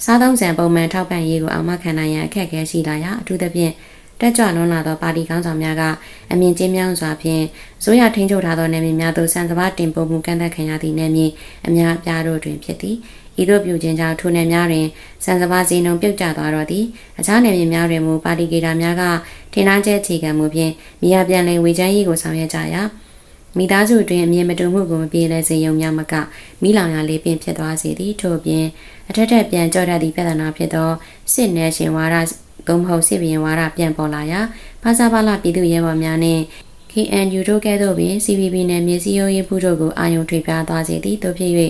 စားသုံးဆန်ပုံမှန်ထောက်ပံ့ရေးကိုအောင်မခံနိုင်ရန်အခက်အခဲရှိလာရာအထူးသဖြင့် တက်ကြွလွန်လာသောပါတီခေါင်းဆောင်များကအမြင့်ကျင်းမြောင်းစွာဖြင့်ဇိုးရထိန်းချုပ်ထားသောနယ်မြေများသို့စံစဘာတင်ပို့မှုကန့်သက်ခံရသည့်နယ်မြေအများအပြားတို့တွင်ဖြစ်သည်ဤသို့ပြုခြင်းကြောင့်ထိုနယ်များတွင်စံစဘာစီနှုံပြုတ်ကျသွားတော့သည်အခြားနယ်မြေများတွင်မူပါတီကေတာများကထင်သားချက်အခြေခံမှုဖြင့်မိယာပြန်လည်ဝေချမ်းရေးကိုဆောင်ရွက်ကြရာမိသားစုတွင်အမြင်မတူမှုကိုမပြေလည်စေရုံများမကမိလောင်ရာလေးပင်ဖြစ်သွားစေသည်ထို့ပြင်အထက်ထက်ပြန်ကြော့တတ်သည့်ပြဿနာဖြစ်သောစစ်နယ်ရှင်ဝါဒ သို့မဟုတ်စစ်ဘရင်ဝါဒပြန်ပေါ်လာရာဖာစာပါလာပြည်သူရဲဘော်များနှင့် KNU တို့ကဲ့သို့ပင် CPB နယ်မြေစည်းရုံးရေးမှုတို့ကိုအာရုံထွေပြားသွားစေသည်တို့ဖြစ်၍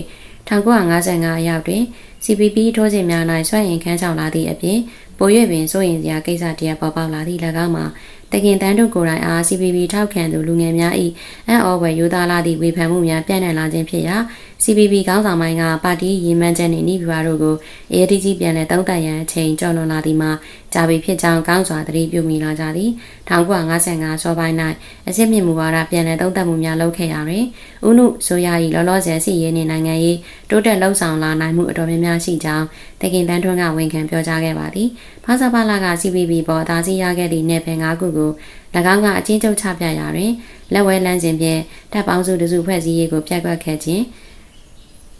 1955အရောက်တွင် CPB ထိုးစစ်များ၌ဆွဲရင်ခန်းချောင်လာသည့်အပြင်ပို၍ပင်စိုးရင်စရာကိစ္စတရက်ပေါ်ပေါက်လာသည့်၎င်းမှာတကင်တန်းတို့ကိုယ်တိုင်အား CPB ထောက်ခံသူလူငယ်များ၏အံ့ဩဖွယ်ယူသားလာသည့်ဝေဖန်မှုများပြန့်နှံ့လာခြင်းဖြစ်ရာ CPB ခေါင်းဆောင်ပိုင်းကပါတီရည်မှန်းချက်နှင့်ဤဗျူဟာတို့ကို ADG ပြန်လည်သုံးသပ်ရန်အချိန်ကျော်လွန်လာသည်မှာကြာပြီဖြစ်ကြောင်းကောင်းစွာသတိပြုမိလာကြသည်1955စောပိုင်း၌အစစ်မြင့်မူဝါဒပြန်လည်သုံးသပ်မှုများလုပ်ခဲ့ရာတွင်ဥနုဆိုရ၏လောလောဆယ်စီရေးနှင့်နိုင်ငံရေးတိုးတက်လှုပ်ဆောင်လာနိုင်မှုအတော်များများရှိကြောင်းတကင်တန်းထွန်းကဝန်ခံပြောကြားခဲ့ပါသည်ဖာစာပါလာက CPB ပေါ်သားစီရခဲ့သည့်နယ်ပယ်၅ခုကို၎င်းကအချင်းချုပ်ချပြရာတွင်လက်ဝဲလန်းစဉ်ဖြင့်တပ်ပေါင်းစုတစုဖွဲ့စည်းရေးကိုပြတ်ကွက်ခဲ့ခြင်း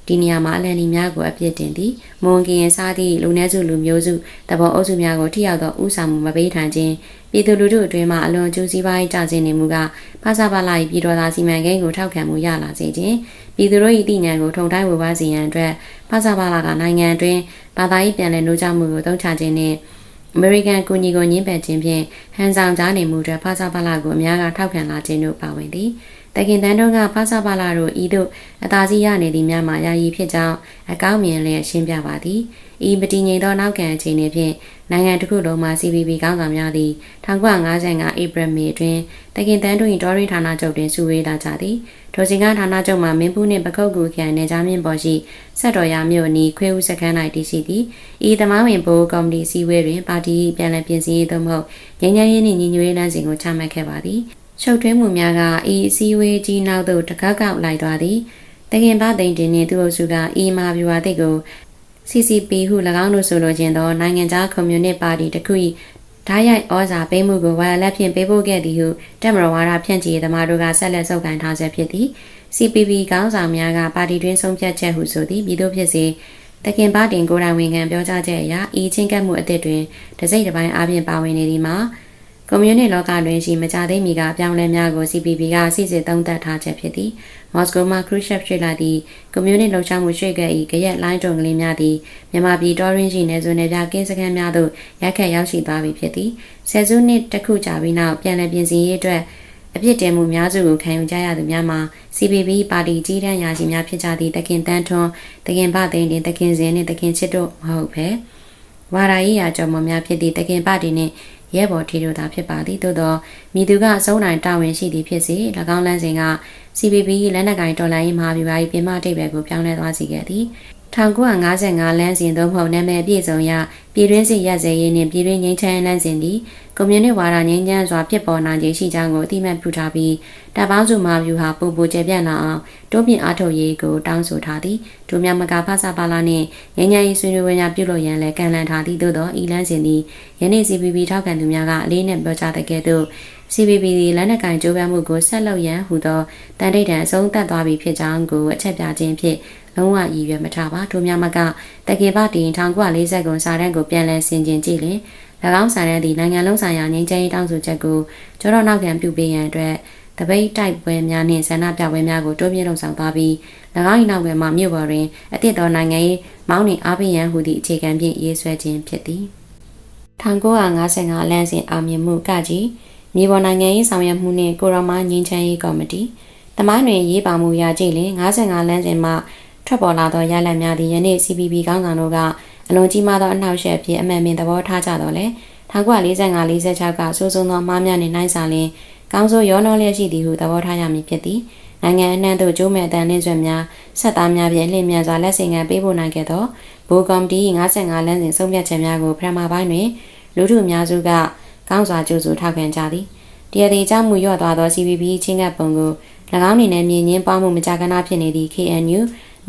ဒီနေရာမှာအလန်ဒီများကိုအပြစ်တင်သည်မွန်ကင်စားသည့်လူနည်းစုလူမျိုးစုတဘောအုပ်စုများကိုထိရောက်သောဥဆောင်မှုမပေးထန်ခြင်းပြည်သူလူထုအတွင်းမှအလွန်ကျူးစီးပိုင်းကြခြင်းနေမှုကဖဆပါလာ၏ပြည်တော်သားစီမံကိန်းကိုထောက်ခံမှုရလာစေခြင်းပြည်သူတို့၏တည်ဉာဏ်ကိုထုံတိုင်းဝေပါစေရန်အတွက်ဖဆပါလာကနိုင်ငံအတွင်းဘာသာရေးပြန်လည်နှိုးချမှုကိုတုံ့ချခြင်းနှင့်အမေရိကန်ကူညီကိုညှင်းပယ်ခြင်းဖြင့်ဟန်ဆောင်ကြားနေမှုအတွက်ဖဆပါလာကိုအများကထောက်ခံလာခြင်းတို့ပါဝင်သည် တခင်တန်းတို့ကဖဆပါလာတို့ဤသို့အသာစီးရနေသည့်များမှာယာယီဖြစ်ကြောင်းအကောင်းမြင်လျက်ရှင်းပြပါသည်ဤမတည်ငြိမ်သောနောက်ခံအခြေအနေဖြင့်နိုင်ငံတစ်ခုလုံးမှာ CPB ကောင်းဆောင်များသည်1955ဧပြီမေအတွင်းတခင်တန်းတို့၏ဒေါ်ရီဌာနချုပ်တွင်စုဝေးလာကြသည်ထိုစဉ်ကဌာနချုပ်မှာမင်းပူးနှင့်ပကုတ်ကူခရိုင်နယ်ကြားမြင့်ပေါ်ရှိဆက်တော်ရမြို့အနီးခွေးဦးစခန်း၌တည်ရှိသည်ဤသမိုင်းဝင်ဘိုးကော်မတီစည်းဝေးတွင်ပါတီပြန်လည်ပြင်ဆင်ရေးသို့မဟုတ်ငြိမ်းချမ်းရေးနှင့်ညီညွတ်ရေးလမ်းစဉ်ကိုချမှတ်ခဲ့ပါသည် ရှုပ်ထွေးမှုများကဤအစည်းအဝေးကြီးနောက်သို့တကောက်ကောက်လိုက်သွားသည်တခင်ပါသိန်တင်နှင့်သူအုပ်စုကဤမာဗျူဟာတိတ်ကို CCP ဟု၎င်းတို့ဆိုလိုခြင်းသောနိုင်ငံခြားကွန်မြူနစ်ပါတီတစ်ခု၏ဓာတ်ရိုက်ဩဇာပေးမှုကိုဝါရလက်ဖြင့်ပေးပို့ခဲ့သည်ဟုတက်မတော်ဝါဒဖြန့်ချီသမားတို့ကဆက်လက်စုပ်ကိုင်ထားဆဲဖြစ်သည် CPP ကောင်းဆောင်များကပါတီတွင်ဆုံးဖြတ်ချက်ဟုဆိုသည်ပြည်သူဖြစ်စေတခင်ပါတင်ကိုယ်တိုင်ဝန်ခံပြောကြားချက်အရဤချင်းကပ်မှုအသစ်တွင်တစိမ့်တစ်ပိုင်းအပြင်ပါဝင်နေသည်မှာ ကွန်မြူနတီလောကတွင်ရှိမကြသိမီကအပြောင်းလဲများကို CPP ကစစ်စစ်သုံးသပ်ထားချက်ဖြစ်သည်မော်စကိုမှာခရူရှက်ရွှေ့လာသည့်ကွန်မြူနတီလှုပ်ရှားမှုရွှေ့ခဲ့၏ကြရက်လိုင်းတုံကလေးများသည်မြန်မာပြည်တော်ရင်းရှိနေစွန်းနေပြကင်းစခန်းများသို့ရက်ခတ်ရောက်ရှိသွားပြီဖြစ်သည်ဆယ်စုနှစ်တစ်ခုကြာပြီးနောက်ပြန်လည်ပြင်ဆင်ရေးအတွက်အပြစ်တင်မှုများစုကိုခံယူကြရသူများမှာ CPB ပါတီကြီးတန်းရာရှိများဖြစ်ကြသည့်တခင်တန်းထွန်းတခင်ပသိန်းတင်တခင်စင်နှင့်တခင်ချစ်တို့မဟုတ်ပဲဝါရာရေးရာကြော်မများဖြစ်သည့်တခင်ပတီနှင့် ရဲဘော်ထီတို့သာဖြစ်ပါသည်သို့သောမိသူကအစုံနိုင်တာဝန်ရှိသည်ဖြစ်စေ၎င်းလမ်းစဉ်က CPB လက်နက်ကင်တော်လိုင်းမဟာဗျူဟာ၏ပြင်မတိတ်ဘက်ကိုပြောင်းလဲသွားစေခဲ့သည် 1955လမ်းစဉ်သို့မဟုတ်နာမည်အပြည့်စုံရပြည်တွင်းစစ်ရက်စဲရေးနှင့်ပြည်တွင်းငြိမ်းချမ်းရေးလမ်းစဉ်သည်ကွန်မြူနတီဝါဒငြိမ်းချမ်းစွာဖြစ်ပေါ်နိုင်ခြင်းရှိကြောင်းကိုအသိအမှတ်ပြုထားပြီးတပ်ပေါင်းစုမှဗျူဟာပူပူကျပြန့်လာအောင်တိုးမြင့်အားထုတ်ရေးကိုတောင်းဆိုထားသည်ဒုမြမကဖဆပါလာနှင့်ငြိမ်းချမ်းရေးဆွေးနွေးပွဲများပြုလုပ်ရန်လည်းကန့်လန့်ထားသည်သို့သောဤလမ်းစဉ်သည်ယနေ့ CPP ထောက်ခံသူများကအလေးနက်ပြောကြားတဲ့ကဲ့သို့ CPP သည်လက်နက်ကင်ကြိုးပမ်းမှုကိုဆက်လုပ်ရန်ဟူသောတန်တိတ်တန်အဆုံးသတ်သွားပြီဖြစ်ကြောင်းကိုအချက်ပြခြင်းဖြင့် လုံးဝရည်ရွယ်မထားပါထိုများမကတကေပတင်1940ခုစာတန်းကိုပြန်လည်ဆင်ခြင်ကြည့်လင်၎င်းစာတန်းသည်နိုင်ငံလုံးဆိုင်ရာငြိမ်းချမ်းရေးတောင်းဆိုချက်ကိုကျောတော်နောက်ပြန်ပြုပေးရန်အတွက်တပိတ်တိုက်ပွဲများနှင့်ဆန္ဒပြပွဲများကိုတိုးမြင့်လုပ်ဆောင်သွားပြီး၎င်း၏နောက်ွယ်မှမြို့ပေါ်တွင်အသည့်တော်နိုင်ငံရေးမောင်းနှင်အားပေးရန်ဟူသည့်အခြေခံဖြင့်ရေးဆွဲခြင်းဖြစ်သည်1955လမ်းစဉ်အောင်မြင်မှုကကြီးမြေပေါ်နိုင်ငံရေးဆောင်ရွက်မှုနှင့်ကိုရမငင်းချမ်းရေးကော်မတီတမိုင်းတွင်ရေးပါမှုရကြည်လင်55လမ်းစဉ်မှ ထွက်ပေါ်လာသောရလဒ်များသည်ယနေ့ CPP ကောင်းဆောင်တို့ကအလွန်ကြီးမားသောအနှောက်အယှက်ဖြင့်အမှန်ပင်သဘောထားကြတော့လေ1945-46ကစိုးစိုးသောမှားများနှင့်နိုင်စာလင်ကောင်းစိုးရောနှောလျက်ရှိသည်ဟုသဘောထားရမည်ဖြစ်သည်နိုင်ငံအနှံ့သို့ကျိုးမဲ့အတန်နှင့်ဆွဲများဆက်သားများဖြင့်အလင်းမြန်စွာလက်ဆင့်ကမ်းပေးပို့နိုင်ခဲ့သောဘိုကော်မတီ55လမ်းစဉ်ဆုံးဖြတ်ချက်များကိုပထမပိုင်းတွင်လူထုအများစုကကောင်းစွာကြိုးဆိုထောက်ခံကြသည်တရားသေးကြောင့်မှုရော့သွားသော CPP ချင်းကပ်ပုံကို၎င်းအနေနဲ့မြင်ရင်းပွားမှုမကြာခဏဖြစ်နေသည့် KNU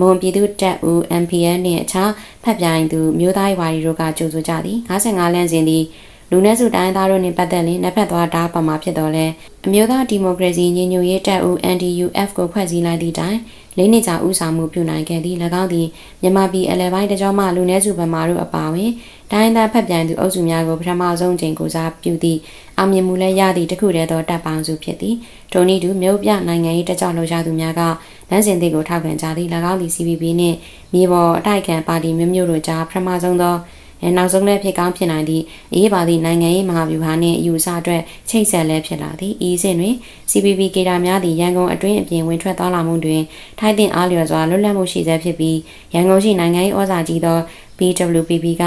မွန်ပြည်သူတပ်ဦး MPN နှင့်အခြားဖက်ပြိုင်သူမျိုးသားရေးဝါဒီတို့ကကြိုဆိုကြသည်55လမ်းစဉ်သည်လူနည်းစုတိုင်းသားတို့နှင့်ပတ်သက်လျင်နှစ်ဖက်သွားတားပါမှာဖြစ်တော်လဲအမျိုးသားဒီမိုကရေစီညီညွတ်ရေးတပ်ဦး NDUF ကိုဖွဲ့စည်းလိုက်သည့်တိုင်လေးနှစ်ကြာဥဆောင်မှုပြုနိုင်ခဲ့သည်၎င်းသည်မြန်မာပြည်အလဲပိုင်းတကြောမှလူနည်းစုဗမာတို့အပါအဝင်တိုင်းသားဖက်ပြန်သူအုပ်စုများကိုပထမဆုံးချိန်ကိုစားပြုသည့်အောင်မြင်မှုလည်းရသည့်တခုတည်းသောတပ်ပေါင်းစုဖြစ်သည်ထိုနည်းတူမြို့ပြနိုင်ငံရေးတကြောလှုပ်ရှားသူများကလမ်းစဉ်တွေကိုထောက်ခံကြသည်၎င်းသည် CPP နှင့်မြေပေါ်အတိုက်ခံပါတီမျိုးမျိုးတို့ကြားပထမဆုံးသောအဲနောက်ဆုံးလည်းဖြစ်ကောင်းဖြစ်နိုင်သည့်အေးပါသည့်နိုင်ငံရေးမဟာဗျူဟာနှင့်အယူအဆအတွက်ချိတ်ဆက်လည်းဖြစ်လာသည်ဤစဉ်တွင် CPP ကေတာများသည့်ရန်ကုန်အတွင်းအပြင်ဝင်ထွက်သွားလာမှုတွင်ထိုက်တင်အားလျော်စွာလွတ်လပ်မှုရှိဆဲဖြစ်ပြီးရန်ကုန်ရှိနိုင်ငံရေးဩဇာကြီးသော BWPP က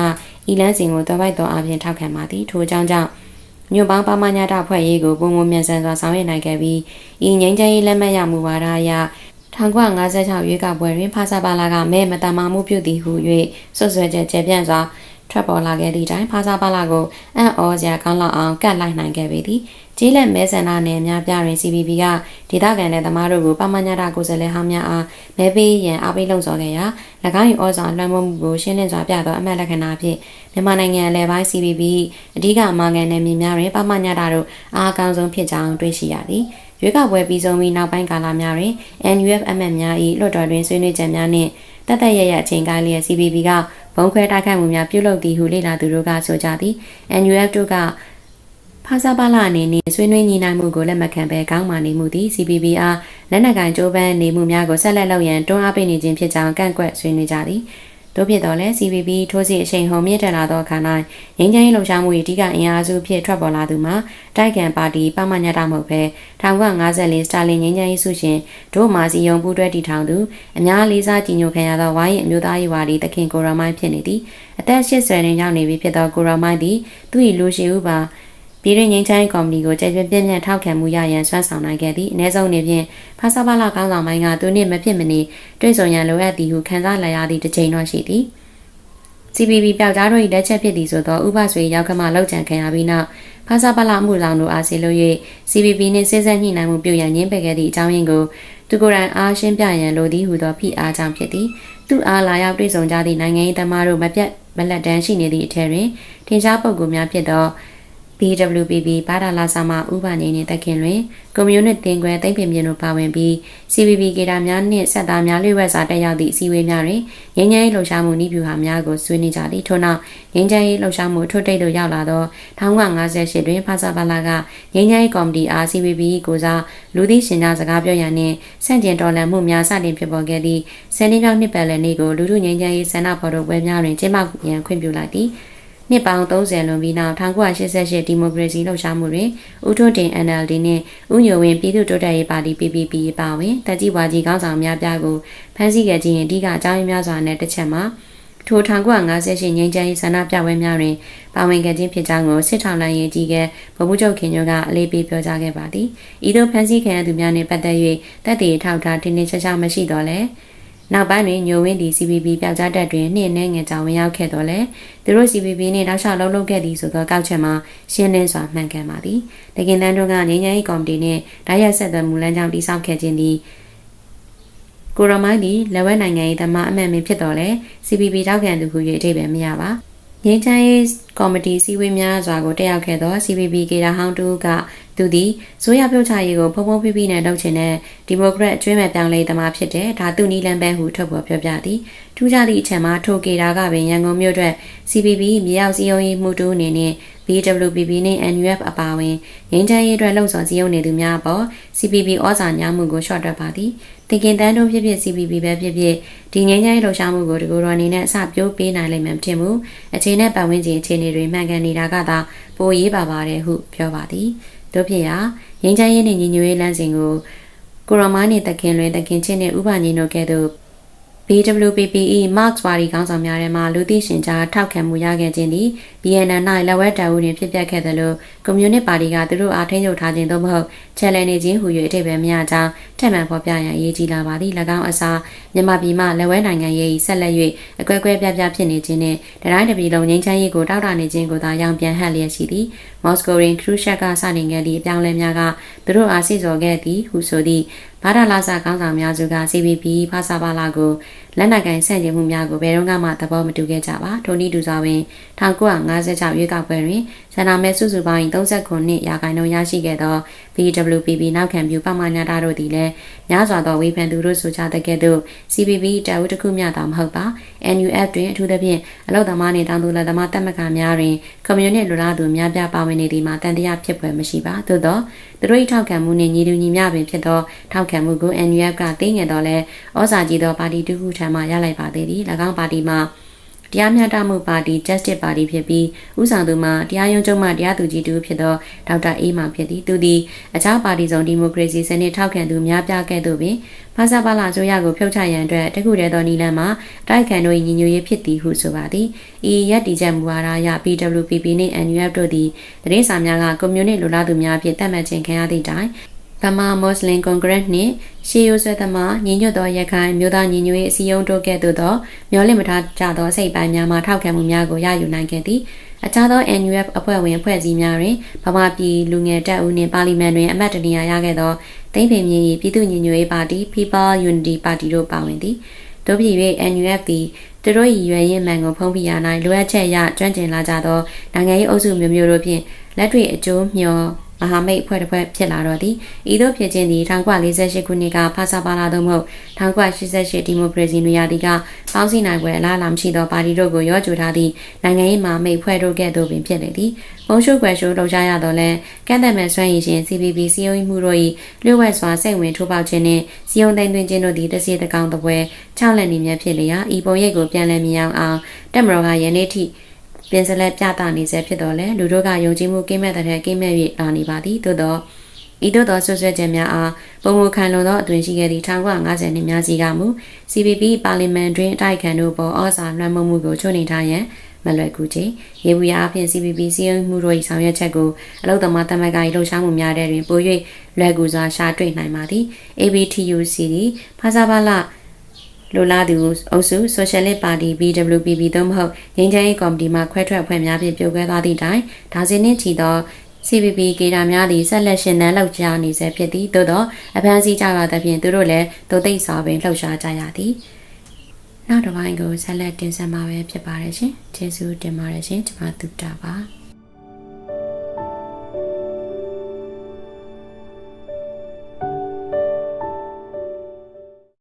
ဤလန်းစဉ်ကိုတော်ပိုက်သောအပြင်ထောက်ခံပါသည်ထို့ကြောင့်ကြောင့်မြို့ပေါင်းပါမညာတာဖွဲ့ရေးကိုပုံမှန်မြန်ဆန်စွာဆောင်ရွက်နိုင်ခဲ့ပြီးဤငြိမ်းချမ်းရေးလက်မှတ်ရမှုဝါဒအရ 1956ရွေးကောက်ပွဲတွင်ဖာစာပါလာကမဲမတမာမှုပြုသည်ဟု၍ဆွဆွဲချက်ကျေပြန့်စွာထွက်ပေါ်လာခဲ့သည့်တိုင်ဖာစာပါလာကိုအံ့ဩစရာကောင်းလောက်အောင်ကတ်လိုက်နိုင်ခဲ့ပေသည်ကျေးလက်မဲဆန္ဒနယ်များပြတွင် CPP ကဒေသခံတဲ့သမားတို့ကိုပမညာတာကိုယ်စားလှယ်ဟောင်းများအားမဲပေးရန်အားပေးလှုံ့ဆော်ခဲ့ရာ၎င်း၏ဩဇာလွှမ်းမိုးမှုကိုရှင်းလင်းစွာပြသောအမှတ်လက္ခဏာဖြင့်မြန်မာနိုင်ငံအလဲပိုင်း CPP အဓိကမာကန်နယ်မြေများတွင်ပမညာတာတို့အားအကောင်းဆုံးဖြစ်ကြောင်းတွေ့ရှိရသည် ရွေးကောက်ပွဲပြီးဆုံးပြီးနောက်ပိုင်းကာလများတွင် NUFM များ၏လွှတ်တော်တွင်ဆွေးနွေးချက်များနှင့်တသက်ရရအချိန်ကားလျက် CPP ကဘုံခွဲတိုက်ခိုက်မှုများပြုလုပ်သည်ဟုလေ့လာသူတို့ကဆိုကြသည် NUF တို့ကဖာစာပါလာအနေနဲ့ဆွေးနွေးညီနိုင်မှုကိုလက်မခံဘဲကောင်းမာနေမှုသည် CPP အားလက်နက်ကင်ကြိုးပမ်းနေမှုများကိုဆက်လက်လုပ်ရန်တွန်းအားပေးနေခြင်းဖြစ်ကြောင်းကန့်ကွက်ဆွေးနွေးကြသည် တို့ဖြစ်တော့လဲ CPP ထိုးစစ်အချိန်ဟုန်မြင့်တက်လာသောအခါ၌ငင်းချမ်းရေးလှုပ်ရှားမှု၏အဓိကအင်အားစုဖြစ်ထွက်ပေါ်လာသူမှာတိုက်ကန်ပါတီပမညတာမဟုတ်ပဲ1954စတာလင်ငင်းချမ်းရေးစုရှင်တို့မာစီယုံပူးတွဲတည်ထောင်သူအများလေးစားကြည်ညိုခံရသောဝိုင်းအမျိုးသားရေးဝါဒီတခင်ကိုရမိုင်းဖြစ်နေသည်အသက်80တွင်ရောက်နေပြီဖြစ်သောကိုရမိုင်းသည်သူ၏လူရှိဥပါ ပြည်တွင်းငင်းချိုင်းကော်မတီကိုကြည်ပြင်းပြင်းထောက်ခံမှုရရန်ဆွမ်းဆောင်နိုင်ခဲ့သည်အ ਨੇ ဆုံးနေဖြင့်ဖာစာပါလာကောင်းဆောင်ပိုင်းကသူနှင့်မဖြစ်မနေတွေ့ဆုံရန်လိုအပ်သည်ဟုခံစားလာရသည့်တစ်ချိန်တော့ရှိသည် CPB ပျောက်ကြားတို့၏လက်ချက်ဖြစ်သည်ဆိုသောဥပဆွေရောက်ခမလောက်ကြံခံရပြီးနောက်ဖာစာပါလာမှုဆောင်တို့အားစီလို့၍ CPB နှင့်စစ်ဆက်ညှိနှိုင်းမှုပြုရန်ညှင်းပယ်ခဲ့သည့်အကြောင်းရင်းကိုသူကိုယ်တိုင်အားရှင်းပြရန်လိုသည်ဟုသောဖိအားကြောင့်ဖြစ်သည်သူအားလာရောက်တွေ့ဆုံကြသည့်နိုင်ငံရေးသမားတို့မပြတ်မလက်တန်းရှိနေသည့်အထက်တွင်ထင်ရှားပုဂ္ဂိုလ်များဖြစ်သော BWPP ဘာဒါလာစာမဥပနေနဲ့တက်ခင်တွင်ကွန်မြူနစ်တင်ကွယ်သိမ့်ပင်ပြင်တို့ပါဝင်ပြီး CPP ကေတာများနှင့်ဆက်သားများလွှဲဝက်စာတက်ရောက်သည့်အစည်းအဝေးများတွင်ငင်းငယ်ရေးလှုပ်ရှားမှုနှီးပြူဟာများကိုဆွေးနွေးကြသည်ထို့နောက်ငင်းငယ်ရေးလှုပ်ရှားမှုထွတ်တိတ်သို့ရောက်လာသော1958တွင်ဖာစာပါလာကငင်းငယ်ရေးကော်မတီအား CPP ကိုစားလူသိရှင်ကြားစကားပြောရန်နှင့်ဆန့်ကျင်တော်လှန်မှုများစတင်ဖြစ်ပေါ်ခဲ့သည့်ဆယ်နှစ်မြောက်နှစ်ပတ်လည်နေ့ကိုလူထုငင်းငယ်ရေးဆန္ဒဖော်ထုတ်ပွဲများတွင်ကျင်းပရန်ခွင့်ပြုလိုက်သည် နှစ်ပေါင်း30လွန်ပြီးနောက်1988ဒီမိုကရေစီလှုပ်ရှားမှုတွင်ဦးထွန်းတင် NLD နှင့်ဦးညိုဝင်းပြည်သူ့တိုးတက်ရေးပါတီ PPP ပါဝင်တက်ကြီးဝါကြီးခေါင်းဆောင်များပြားကိုဖမ်းဆီးခဲ့ခြင်းအဓိကအကြောင်းရင်းများစွာနဲ့တစ်ချက်မှာထို1958ငြိမ်းချမ်းရေးဆန္ဒပြပွဲများတွင်ပါဝင်ခဲ့ခြင်းဖြစ်ကြောင်းကိုစစ်ထောင်လိုင်းရေးကြီးကဗိုလ်မှူးချုပ်ခင်ညိုကအလေးပေးပြောကြားခဲ့ပါသည်။ဤသို့ဖမ်းဆီးခံရသူများနှင့်ပတ်သက်၍တပ်တည်ထောက်ထားတင်းတင်းရှားရှားမရှိတော့လဲ နောက်ပိုင်းတွင်ညိုဝင်းသည် CPB ပျောက်ကြားတက်တွင်နှင်းနှဲငယ်ကြောင်ဝင်ရောက်ခဲ့တော်လဲသူတို့ CPB နှင့်တောက်လျှောက်လုံးလုံးခဲ့သည်ဆိုသောကောက်ချက်မှာရှင်းလင်းစွာမှန်ကန်ပါသည်တကင်တန်းတို့ကငင်းငယ်ကော်မတီနှင့်ဓာတ်ရိုက်ဆက်သွယ်မှုလမ်းကြောင်းတိစောက်ခဲ့ခြင်းသည်ကိုရမိုင်းသည်လက်ဝဲနိုင်ငံ၏သမားအမှန်ပင်ဖြစ်တော်လဲ CPB တောက်ခံသူဟု၍အထိပ္ပယ်မရပါငင်းချမ်းရေးကော်မတီစည်းဝေးများစွာကိုတက်ရောက်ခဲ့သော CPB ကေတာဟောင်းတူက သူသည်ဆိုရပြုတ်ချရေးကိုဖုံဖုံဖိဖိနဲ့လုပ်ချင်တဲ့ဒီမိုကရက်အကျွေးမဲ့ပြောင်းလဲသမားဖြစ်တဲ့ဒါသူနီလန်ပဲဟုထုတ်ဖော်ပြောပြသည်ထူးခြားသည့်အချက်မှာထိုကေတာကပင်ရန်ကုန်မြို့အတွက် CPB မြေရောက်စည်းရုံးရေးမှုတူအနေနဲ့ BWPP နဲ့ NUF အပါအဝင်ငင်းချမ်းရေးအတွက်လှုံ့ဆော်စည်းရုံးနေသူများအပေါ် CPB ဩဇာညမှုကိုရှော့တွက်ပါသည်တင်ကင်တန်းတို့ဖြစ်ဖြစ် CPB ပဲဖြစ်ဖြစ်ဒီငင်းချမ်းရေးလှုပ်ရှားမှုကိုတကူတော်အနေနဲ့အစပြိုးပေးနိုင်လိမ့်မယ်မထင်ဘူးအခြေနဲ့ပတ်ဝန်းကျင်အခြေအနေတွေမှန်ကန်နေတာကသာပိုရေးပါပါတယ်ဟုပြောပါသည် တို့ဖြစ်ရာငင်းချမ်းရေးနဲ့ညီညွတ်ရေးလမ်းစဉ်ကိုကိုရမိုင်းနဲ့တခင်လွင်တခင်ချင်းနဲ့ဥပညီတို့ကဲ့သို့ BWPPE Marks Party ခေါင်းဆောင်များထဲမှလူသိရှင်ကြားထောက်ခံမှုရခဲ့ခြင်းသည် BNN ၌လက်ဝဲတာဝန်တွင်ဖြစ်ပျက်ခဲ့သလိုကွန်မြူနစ်ပါတီကသူတို့အားထိန်းချုပ်ထားခြင်းသို့မဟုတ်ချယ်လန်နေခြင်းဟူ၍အထိပ္ပယ်မရကြောင်းထပ်မံဖော်ပြရန်အရေးကြီးလာပါသည်၎င်းအစားမြန်မာပြည်မှလက်ဝဲနိုင်ငံရေးဆက်လက်၍အကွဲကွဲပြားပြားဖြစ်နေခြင်းနှင့်တတိုင်းတစ်ပြည်လုံးငြိမ်းချမ်းရေးကိုတောက်တနေခြင်းကိုသာရောင်ပြန်ဟပ်လျက်ရှိသည်မော်စကိုရင်ခရူရှက်ကစတင်ခဲ့သည့်အပြောင်းလဲများကသူတို့အားစီစော်ခဲ့သည်ဟုဆိုသည့်ဘာဒလာစာခေါင်းဆောင်များစုက CPP ဖာစာပါလာကို လက်နက်ကင်ဆန့်ကျင်မှုများကိုဘယ်တော့မှသဘောမတူခဲ့ကြပါထိုနည်းတူစွာပင်1956ရွေးကောက်ပွဲတွင်ဆန္ဒမဲစုစုပေါင်း39နှစ်ရာခိုင်နှုန်းရရှိခဲ့သော BWPP နောက်ခံပြုပမာညာတာတို့သည်လည်းများစွာသောဝေဖန်သူတို့ဆိုကြတဲ့ကဲ့သို့ CPP တာဝတခုမျှသာမဟုတ်ပါ NUF တွင်အထူးသဖြင့်အလောက်သမားနှင့်တောင်သူလက်သမားတက်မကများတွင်ကွန်မြူနစ်လူလားသူများပြားပါဝင်နေသည်မှာတန်တရားဖြစ်ပွဲမရှိပါသို့သောသူတို့၏ထောက်ခံမှုနှင့်ညီတူညီမျှပင်ဖြစ်သောထောက်ခံမှုကို NUF ကသိငယ်တော့လဲဩဇာကြီးသောပါတီတစ်ခုထံမှရလိုက်ပါသေးသည်၎င်းပါတီမှာ တရားမျှတမှုပါတီ Justice Party ဖြစ်ပြီးဥဆောင်သူမှာတရားရုံးချုပ်မှတရားသူကြီးတူဖြစ်သောဒေါက်တာအေးမာဖြစ်သည်သူသည်အခြားပါတီစုံဒီမိုကရေစီစနစ်ထောက်ခံသူများပြားခဲ့သို့ပင်ဖာစာပါလာဆိုရကိုဖြုတ်ချရန်အတွက်တခုတည်းသောနီလန်မှာတိုက်ခံတို့၏ညီညွတ်ရေးဖြစ်သည်ဟုဆိုပါသည်ဤရက်တီချက်မူဝါဒအရ PWPP နှင့် NUF တို့သည်တရေစာများကကွန်မြူနစ်လူလားသူများဖြင့်တတ်မှတ်ခြင်းခံရသည့်တိုင် ဗမာမွတ်စလင်ကွန်ဂရက်နှင့်ရှေးရိုးဆွဲသမားညီညွတ်သောရခိုင်မြို့သားညီညွတ်ရေးအစည်းအရုံးတို့ကဲ့သို့သောမျောလင့်မထားကြသောစိတ်ပိုင်းများမှထောက်ခံမှုများကိုရယူနိုင်ခဲ့သည်အခြားသော NUF အဖွဲ့ဝင်အဖွဲ့အစည်းများတွင်ဗမာပြည်လူငယ်တပ်ဦးနှင့်ပါလီမန်တွင်အမတ်တနေရာရခဲ့သောသိမ့်ပင်မြင့်၏ပြည်သူ့ညီညွတ်ရေးပါတီ People Unity Party တို့ပါဝင်သည်တို့ပြည်၍ NUF သည်သူတို့၏ရွယ်ရင်မှန်ကိုဖုံးပြရ၌လိုအပ်ချက်ရကျွမ်းကျင်လာကြသောနိုင်ငံရေးအုပ်စုမျိုးမျိုးတို့ဖြင့်လက်တွေ့အကျိုးမျှော် မဟာမိတ်အဖွဲ့တစ်ဖွဲ့ဖြစ်လာတော့သည်ဤသို့ဖြစ်ခြင်းသည်1948ခုနှစ်ကဖာစာပါလာသို့မဟုတ်1988ဒီမိုကရေစီနွေရာသီကပေါင်းစည်းနိုင်ပွဲအလားအလာမရှိသောပါတီတို့ကိုရောကြိုထားသည့်နိုင်ငံရေးမဟာမိတ်ဖွဲ့တို့ကဲ့သို့ပင်ဖြစ်နေသည်ပုံရှုပ်ွယ်ရှိုးလောက်ကြရတော့လဲကန့်သက်မဲ့စွမ်းရည်ရှင် CPB စီယုံမှုတို့၏လျှို့ဝှက်စွာစိတ်ဝင်ထိုးပေါက်ခြင်းနှင့်စီယုံသိမ်းသွင်းခြင်းတို့သည်တစီတကောင်တပွဲ၆လက်နေမြဖြစ်လျာဤပုံရိပ်ကိုပြန်လည်မြင်အောင်အောင်တက်မတော်ကယနေ့ထိ ပင်စလက်ပြသနေစေဖြစ်တော်လဲလူတို့ကယုံကြည်မှုကင်းမဲ့တဲ့ကင်းမဲ့၍လာနေပါသည်သို့သောဤသို့သောဆွဆွဲချက်များအားပုံမခံလွန်သောအတွင်ရှိခဲ့သည့်1950နှစ်များစီကမူ CPP ပါလီမန်တွင်အတိုက်ခံတို့ပေါ်ဩဇာလွှမ်းမိုးမှုကိုချွတ်နေထားရန်မလွယ်ကူချေရေဘူးရအဖြစ် CPP စီးရုံးမှုတို့၏ဆောင်ရွက်ချက်ကိုအလုသမားတမက်က၏လှုပ်ရှားမှုများတဲ့တွင်ပို၍လွယ်ကူစွာရှာတွေ့နိုင်ပါသည် ABTUC သည်ဖာစာပါလာ လိုလားသူအုပ်စု Socialist Party BWPP သို့မဟုတ်ငင်းချမ်းရေးကော်မတီမှခွဲထွက်ဖွဲ့များဖြင့်ပြိုကွဲသွားသည့်တိုင်ဒါဇင်နှင့်ချီသော CPP ကေတာများသည်ဆက်လက်ရှင်သန်လှုပ်ရှားနေဆဲဖြစ်သည်သို့သောအဖမ်းဆီးကြရသဖြင့်သူတို့လည်းသို့သိပ်စွာပင်လှုပ်ရှားကြရသည်နောက်တစ်ပိုင်းကိုဆက်လက်တင်ဆက်မှာပဲဖြစ်ပါတယ်ရှင်ကျေးဇူးတင်ပါတယ်ရှင်ကျွန်မတူတာပါ